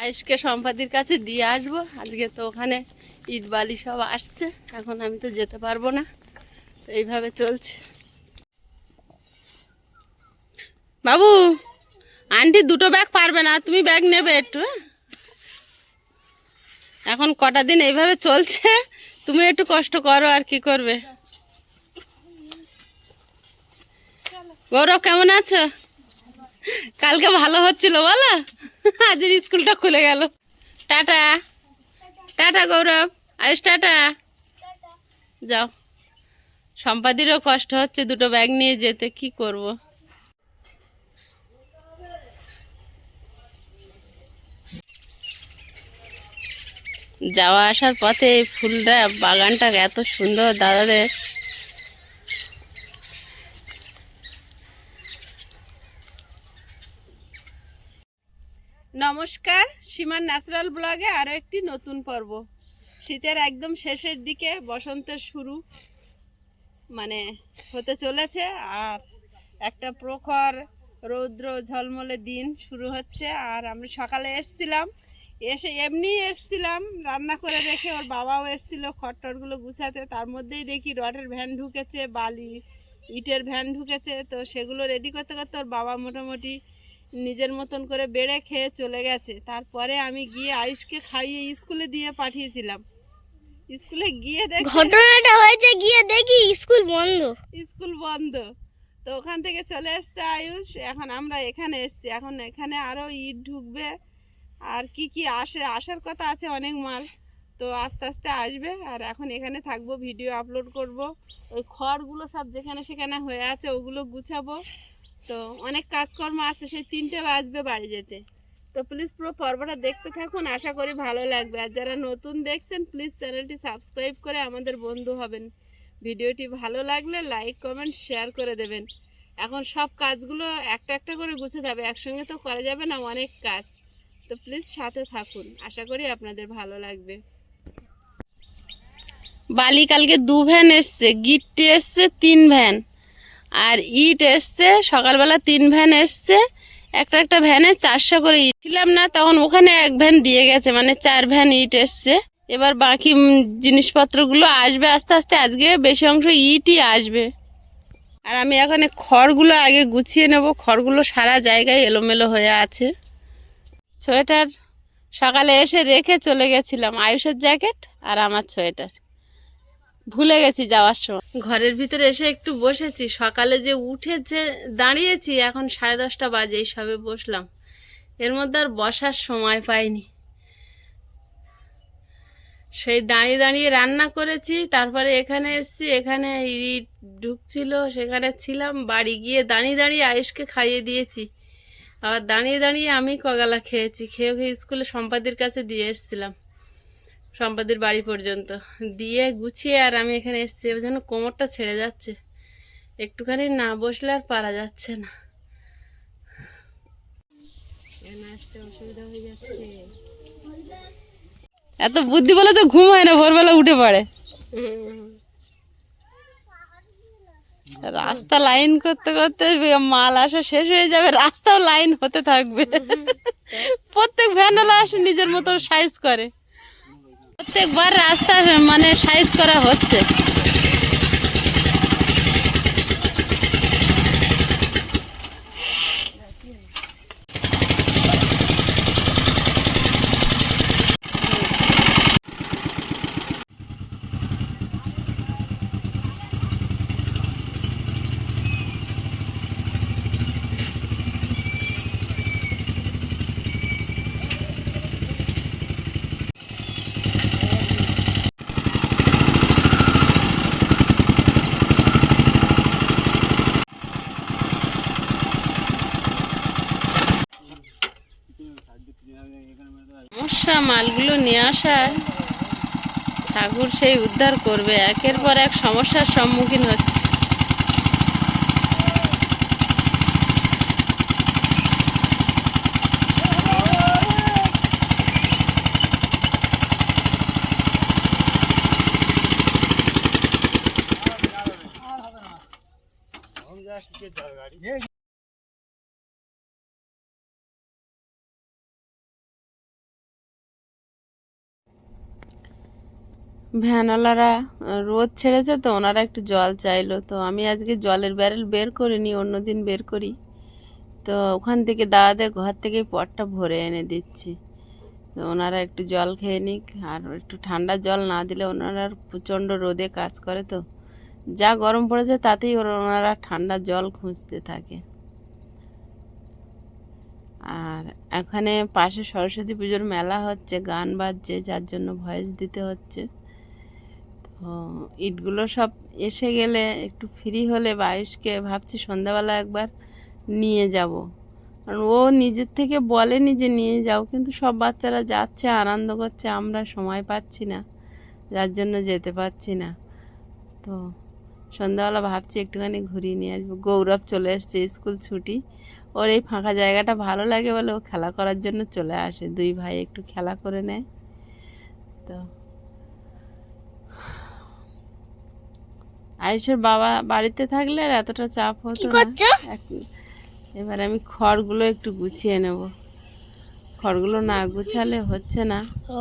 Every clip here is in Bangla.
আয়েশকে সম্পাদির কাছে দিয়ে আসব। আজকে তো ওখানে ইট বালি সব আসছে। এখন আমি তো যেতে পারব না। তো এইভাবে চলছে। বাবু, আন্টি দুটো ব্যাগ পারবে না, তুমি ব্যাগ নেবে একটু হ্যাঁ? এখন কটা দিন এইভাবে চলছে, তুমি একটু কষ্ট করো আর কি করবে। গৌরব, কেমন আছো? কালকে ভালো হচ্ছিল বলো? আজ স্কুলটা খুলে গেল। Tata. Tata Gaurav. Ayush tata. যাও। সম্পাদিরও কষ্ট হচ্ছে দুটো ব্যাগ নিয়ে যেতে, কি করব? যাওয়া আসার পথে ফুলটা, বাগানটা এত সুন্দর, দাদাদের নমস্কার সীমান ন্যাচারাল ব্লগে আরও একটি নতুন পর্ব। শীতের একদম শেষের দিকে বসন্তের শুরু মানে হতে চলেছে, আর একটা প্রখর রৌদ্র ঝলমলে দিন শুরু হচ্ছে, আর আমরা সকালে এসছিলাম, এসে এমনি এসছিলাম, রান্না করে রেখে ওর বাবাও এসছিল খট্টরগুলো গুছাতে, তার মধ্যেই দেখি রডের ভ্যান ঢুকেছে, বালি, ইটের ভ্যান ঢুকেছে, তো সেগুলো রেডি করতে করতে ওর বাবা মোটামুটি নিজের মতন করে বেড়ে খেয়ে চলে গেছে। তারপরে আমি গিয়ে আয়ুষকে খাইয়ে স্কুলে দিয়ে পাঠিয়েছিলাম। স্কুলে গিয়ে দেখি ঘটনাটা হয়েছে গিয়ে দেখি স্কুল বন্ধ। স্কুল বন্ধ। তো ওখান থেকে চলে এসছে আয়ুষ। এখন আমরা এখানে এসছি। এখন এখানে আরও ইট ঢুকবে। আর কি কি আসে আসার কথা আছে অনেক মাল। তো আস্তে আস্তে আসবে। আর এখন এখানে থাকব ভিডিও আপলোড করব। ওই খড়গুলো সব যেখানে সেখানে হয়ে আছে ওগুলো গুছাবো। তো অনেক কাজকর্ম আছে, সেই তিনটে বাজবে বাড়ি যেতে। তো প্লিজ পুরো পর্বটা দেখতে থাকুন, আশা করি ভালো লাগবে। আর যারা নতুন দেখছেন প্লিজ চ্যানেলটি সাবস্ক্রাইব করে আমাদের বন্ধু হবেন। ভিডিওটি ভালো লাগলে লাইক কমেন্ট শেয়ার করে দেবেন। এখন সব কাজগুলো একটা একটা করে গুছাতে যাবে, একসঙ্গে তো করা যাবে না অনেক কাজ। তো প্লিজ সাথে থাকুন, আশা করি আপনাদের ভালো লাগবে। বালি কালকে দু ভ্যান এসছে, গিট্টি এসছে তিন ভ্যান। আর ইট এসছে, সকালবেলা তিন ভ্যান এসছে। একটা একটা ভ্যানে চারশো করে ইট। ছিলাম না, তখন ওখানে এক ভ্যান দিয়ে গেছে মানে চার ভ্যান ইট এসছে। এবার বাকি জিনিসপত্রগুলো আসবে আস্তে আস্তে, আজকে বেশি অংশ ইটই আসবে। আর আমি এখানে খড়গুলো আগে গুছিয়ে নেব, খড়গুলো সারা জায়গায় এলোমেলো হয়ে আছে। সোয়েটার সকালে এসে রেখে চলে গেছিলাম, আয়ুষের জ্যাকেট আর আমার সোয়েটার। ভুলে গেছি যাওয়ার সময়। ঘরের ভিতরে এসে একটু বসেছি। সকালে যে উঠে যে দাঁড়িয়েছি, এখন সাড়ে দশটা বাজে সবে বসলাম। এর মধ্যে আর বসার সময় পাইনি। সেই দাঁড়িয়ে দাঁড়িয়ে রান্না করেছি, তারপরে এখানে এসেছি, এখানে ইট ঢুকছিল, সেখানে ছিলাম, বাড়ি গিয়ে দাঁড়িয়ে দাঁড়িয়ে আয়ুষকে খাইয়ে দিয়েছি। আবার দাঁড়িয়ে দাঁড়িয়ে আমি কগালা খেয়েছি খেয়ে খেয়ে স্কুলে সম্পাদির কাছে দিয়ে এসেছিলাম। সম্পাদির বাড়ি পর্যন্ত। দিয়ে গুছিয়ে আর আমি এখানে এসেছি যেন কোমরটা ছেড়ে যাচ্ছে। একটুখানি না বসলে আর পারা যাচ্ছে না। এত বুদ্ধি বলে তো ঘুম হয় না ভোরবেলা উঠে পড়ে। রাস্তা লাইন করতে করতে মাল আসা শেষ হয়ে যাবে রাস্তাও লাইন হতে থাকবে। প্রত্যেক ভ্যানওয়ালা আসে নিজের মতো সাইজ করে। প্রত্যেকবার রাস্তা মানে সাইজ করা হচ্ছে। মালগুলো নিয়ে আসায় ঠাকুর সেই উদ্ধার করবে। একের পর এক সমস্যার সম্মুখীন হচ্ছে। ভ্যানওয়ালারা রোদ ছেড়েছে তো, ওনারা একটু জল চাইলো। তো আমি আজকে জলের ব্যারেল বের করিনি অন্যদিন বের করি। তো ওখান থেকে দাদাদের ঘর থেকে পটটা ভরে এনে দিচ্ছি। তো ওনারা একটু জল খেয়ে নিক, আর একটু ঠান্ডা জল না দিলে ওনারা প্রচণ্ড রোদে কাজ করে তো। যা গরম পড়েছে তাতেই ওনারা ঠান্ডা জল খুঁজতে থাকে। আর এখানে পাশে সরস্বতী পুজোর মেলা হচ্ছে, গান বাজছে, যার জন্য ভয়েস দিতে হচ্ছে। ইটগুলো সব এসে গেলে একটু ফ্রি হলে বায়ুষকে ভাবছি সন্ধ্যাবেলা একবার নিয়ে যাব। কারণ ও নিজের থেকে বলেনি যে নিয়ে যাও, কিন্তু সব বাচ্চারা যাচ্ছে, আনন্দ করছে, আমরা সময় পাচ্ছি না, যার জন্য যেতে পারছি না। তো সন্ধ্যাবেলা ভাবছি একটুখানি ঘুরিয়ে নিয়ে আসব। গৌরব চলে এসছে, স্কুল ছুটি। ওর এই ফাঁকা জায়গাটা ভালো লাগে বলে ও খেলা করার জন্য চলে আসে। দুই ভাই একটু খেলা করে নেয়। তো আয়ুষের বাবা বাড়িতে থাকলে আর এতটা চাপ কি হতো না এবার আমি খড়গুলো একটু গুছিয়ে নেব। খড়গুলো না গুছালে হচ্ছে না। ও।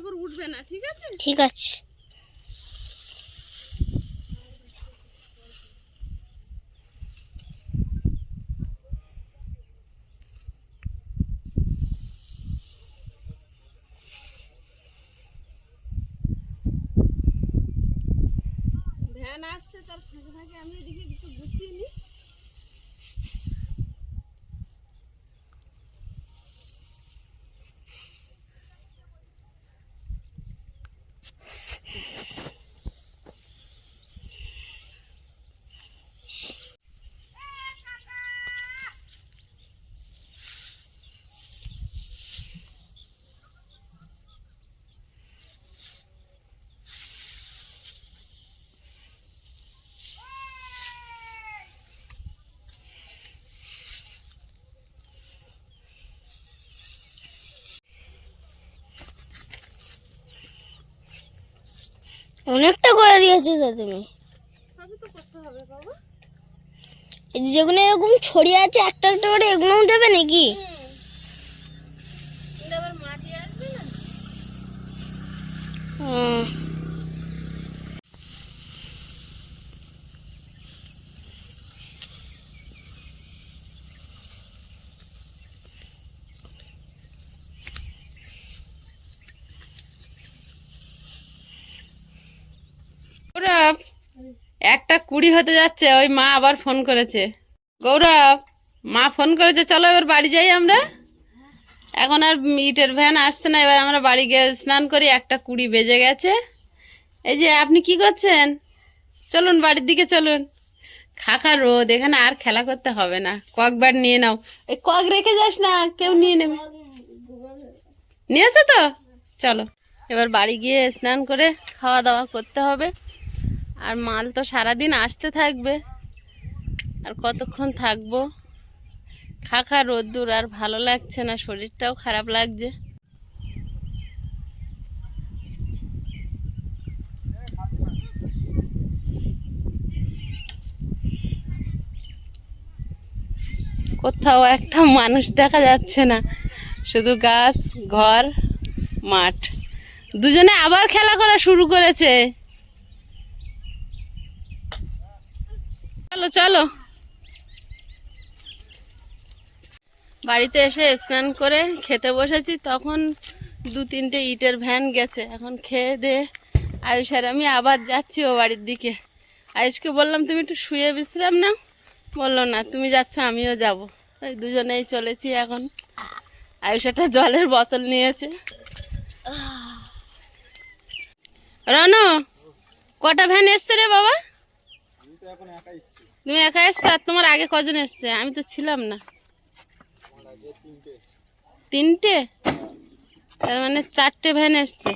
উপর উঠবে না ঠিক আছে? ঠিক আছে। ভ্যান আসছে তার ফাঁকে ফাঁকে আমি এদিকে কিছু গুছিয়ে নিই অনেকটা করে দিয়েছ তো তুমি। যেগুলো এরকম ছড়িয়ে আছে একটা একটা করে এগুলোও দেবে নাকি? হুম। গৌরব একটা কুড়ি হতে যাচ্ছে, ওই মা আবার ফোন করেছে। গৌরব, মা ফোন করেছে, চলো এবার বাড়ি যাই আমরা। এখন আর ইটের ভ্যান আসছে না, এবার আমরা বাড়ি গিয়ে স্নান করি, একটা কুড়ি বেজে গেছে। এই যে, আপনি কি করছেন? চলুন, বাড়ির দিকে চলুন। খাখা রোদ, এখানে আর খেলা করতে হবে না। ককবার নিয়ে নাও। এই কক রেখে যাস না, কেউ নিয়ে নেবে। নিয়েছো তো? চলো, এবার বাড়ি গিয়ে স্নান করে খাওয়া দাওয়া করতে হবে। আর মাল তো সারাদিন আসতে থাকবে। আর কতক্ষণ থাকব? খাখা রোদ্দুর, আর ভালো লাগছে না, শরীরটাও খারাপ লাগছে। কোথাও একটা মানুষ দেখা যাচ্ছে না, শুধু গাছ, ঘর, মাঠ। দুজনে আবার খেলা করা শুরু করেছে। চলো চলো। বাড়িতে এসে স্নান করে খেতে বসেছি, তখন দু তিনটে ইটের ভ্যান গেছে। এখন খেয়ে দিয়ে আয়ুষ আর আমি আবার যাচ্ছি ও বাড়ির দিকে। আয়ুষকে বললাম, তুমি একটু শুয়ে বিশ্রাম নাও। বলল, না, তুমি যাচ্ছ, আমিও যাব। ওই দুজনেই চলেছি এখন। আয়ুষ একটা জলের বোতল নিয়েছে। রনো, কটা ভ্যান এসছে রে বাবা? তুমি একা এসছো আর তোমার আগে কজন এসছে? আমি তো ছিলাম না। তিনটে? তার মানে চারটে ভ্যান এসছে।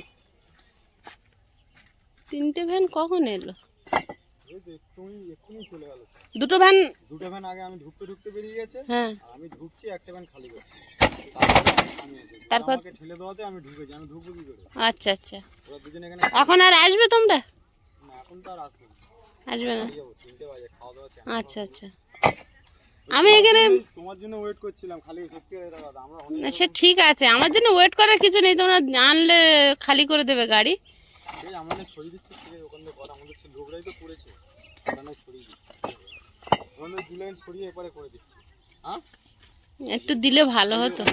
তিনটে ভ্যান কখন এলো? দুটো ভ্যান দুটো ভ্যান আগে আমি ঢুকতে ঢুকতে বেরিয়ে গেছে। হ্যাঁ। আমি ঢুকছি একটা ভ্যান খালি করছি। তারপরে আমি এসে তারপর? ঠেলে দেওয়াতে আমি ঢুকেছি আমি ঢুকবো কি করে? আচ্ছা আচ্ছা। এখানে আর আসবে তোমরা? না, এখন তো আর আসব আসবে না? আচ্ছা আচ্ছা। আমি এখানে তোমার জন্য ওয়েট করছিলাম খালি সত্যি কথা দাদা আমরা অনেক না, সে ঠিক আছে আমার জন্য ওয়েট করার কিছু নেই তোমরা আনলে খালি করে দেবে গাড়ি। এই আমাদের আছে ওখান আমাদের লোকরাই তো পড়েছে। ওখানে ছড়িয়ে দিচ্ছে। ওখানে দু ছড়িয়ে এপারে করে দিচ্ছে। হ্যাঁ? একটু দিলে ভালো হতো।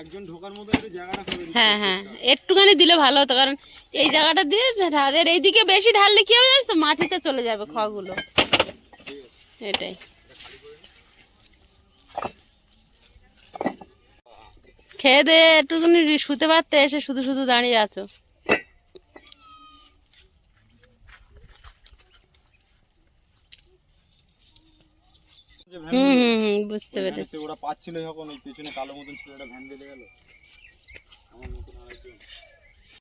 একজন ঢোকার মতো একটু জায়গাটা হ্যাঁ হ্যাঁ। একটুখানি দিলে ভালো হতো কারণ এই জায়গাটা দিয়ে ঢালের এইদিকে বেশি ঢাললে কি হবে জানিস তো? মাটিতে চলে যাবে খগুলো এটাই। খেয়ে দিয়ে একটুখানি শুতে পারতে এসে শুধু শুধু দাঁড়িয়ে আছো। হুম হুম। বুঝতে পেরেছি। ওরা পাচ্ছিল যখন ওই পেছনে কালো মতন ছেলেটা ভ্যান বেঁধে গেল। আমার মতন আরেকজন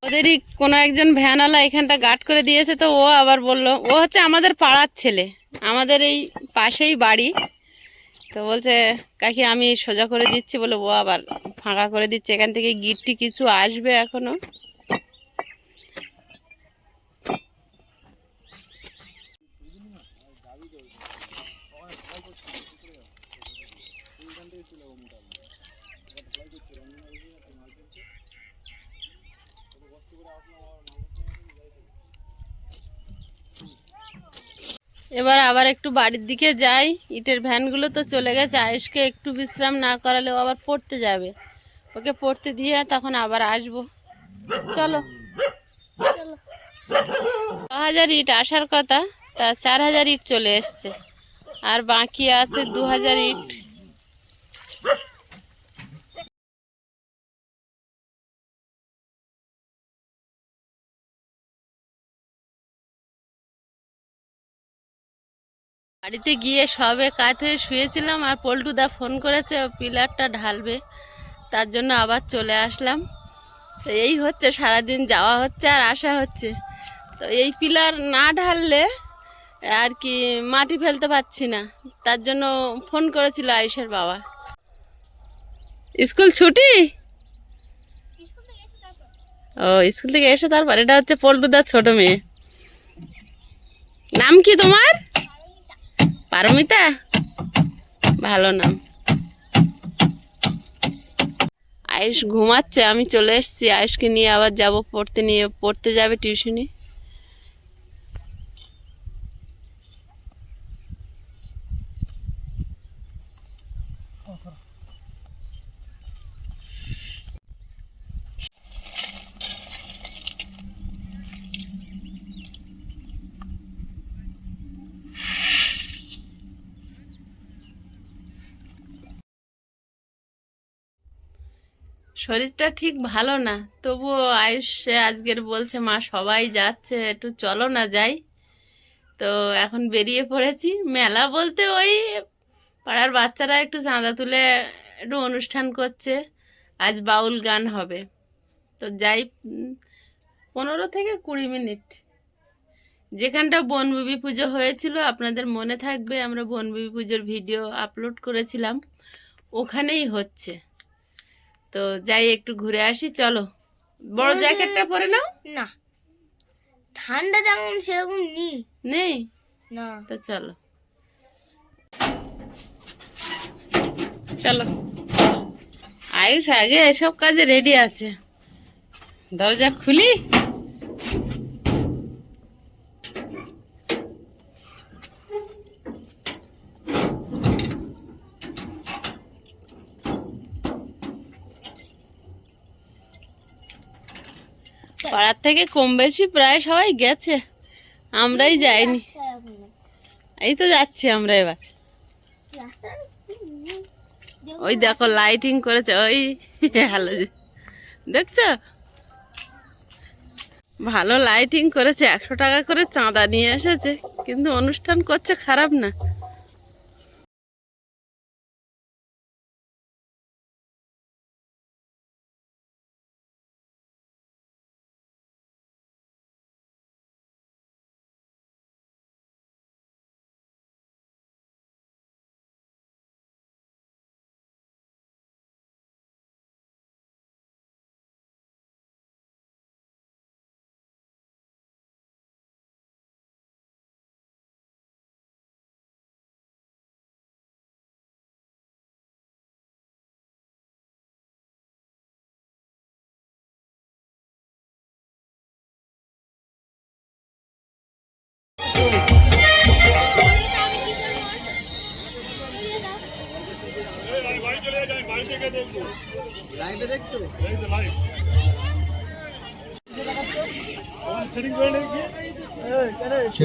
ওদেরই কোনো একজন ভ্যানওয়ালা এখানটা গার্ড করে দিয়েছে তো ও আবার বলল ও হচ্ছে আমাদের পাড়ার ছেলে আমাদের এই পাশেই বাড়ি। তো বলছে কাকি আমি সোজা করে দিচ্ছি বলে ও আবার ফাঁকা করে দিচ্ছে। এখান থেকে গিটটি কিছু আসবে এখনও। এবার আবার একটু বাড়ির দিকে যাই। ইটের ভ্যানগুলো তো চলে গেছে। আয়েশকে একটু বিশ্রাম না করালে ও আবার পড়তে যাবে। ওকে পড়তে দিয়ে তখন আবার আসব। চলো। ছ হাজার ইট আসার কথা, তা চার হাজার ইট চলে এসছে। আর বাকি আছে দু হাজার ইট। বাড়িতে গিয়ে সবে কাজ হয়ে শুয়েছিলাম আর পল্টুদা ফোন করেছে পিলারটা ঢালবে। তার জন্য আবার চলে আসলাম। তো এই হচ্ছে, সারাদিন যাওয়া হচ্ছে আর আসা হচ্ছে। তো এই পিলার না ঢাললে আর কি মাটি ফেলতে পারছি না। তার জন্য ফোন করেছিল আয়ুষের বাবা। স্কুল ছুটি? ও, স্কুল থেকে এসে তারপর, এটা হচ্ছে পল্টুদার ছোট মেয়ে। নাম কি তোমার? পারমিতা ভালো নাম। আয়ুষ ঘুমাচ্ছে, আমি চলে এসেছি। আয়ুষকে নিয়ে আবার যাব, পড়তে নিয়ে, পড়তে যাবে টিউশনি। শরীরটা ঠিক ভালো না, তবুও আয়ুষ আজকের বলছে, মা, সবাই যাচ্ছে, একটু চলো না যাই। তো এখন বেরিয়ে পড়েছি। মেলা বলতে ওই পাড়ার বাচ্চারা একটু চাঁদা তুলে একটু অনুষ্ঠান করছে। আজ বাউল গান হবে। তো যাই পনেরো থেকে কুড়ি মিনিট। যেখানটা বনবিবি পুজো হয়েছিল, আপনাদের মনে থাকবে, আমরা বনবিবি পুজোর ভিডিও আপলোড করেছিলাম। ওখানেই হচ্ছে। তো যাই একটু ঘুরে আসি চলো। বড় জ্যাকেটটা পরে নাও। না ঠান্ডা যেমন সেরকম নেই। নেই? না। তো চলো। চলো। আয়ুষ আগে এসব কাজে রেডি আছে। দরজা খুলি। পাড়ার থেকে কম বেশি প্রায় সবাই গেছে। আমরাই যাইনি। এই তো যাচ্ছি আমরা এবার। ওই দেখো লাইটিং করেছে, ওই হ্যালো দেখছ? ভালো লাইটিং করেছে, একশো টাকা করে চাঁদা নিয়ে এসেছে। কিন্তু অনুষ্ঠান করছে, খারাপ না।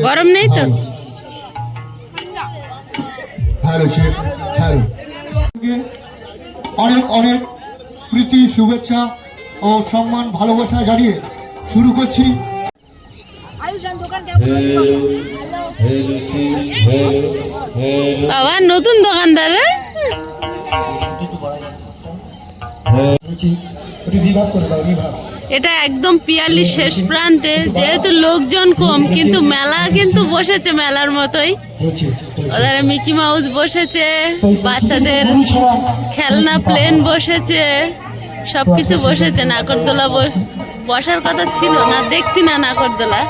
গরম নেই তো হ্যালো শেফ হ্যালো অনেক অনেক প্রীতি শুভেচ্ছা ও সম্মান ভালোবাসা জানিয়ে শুরু করছি বাবা নতুন দোকানদার এটা একদম পিয়ালি শেষ প্রান্তে, যেহেতু লোকজন কম, কিন্তু মেলা কিন্তু বসেছে মেলার মতোই। ওদের মিকি মাউস বসেছে, বাচ্চাদের খেলনা প্লেন বসেছে, সবকিছু বসেছে। নাকরদোলা বস- বসার কথা ছিল না, দেখছি না নাকরদোলা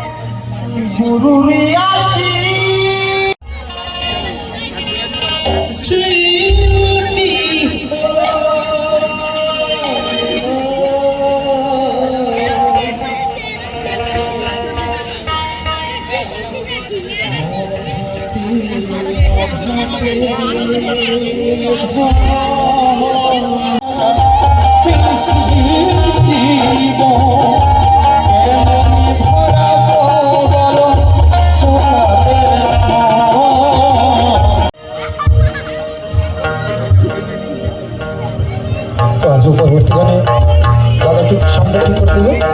আসব পরবর্তীকালে দাদা ঠিক সামনে করতে হবে।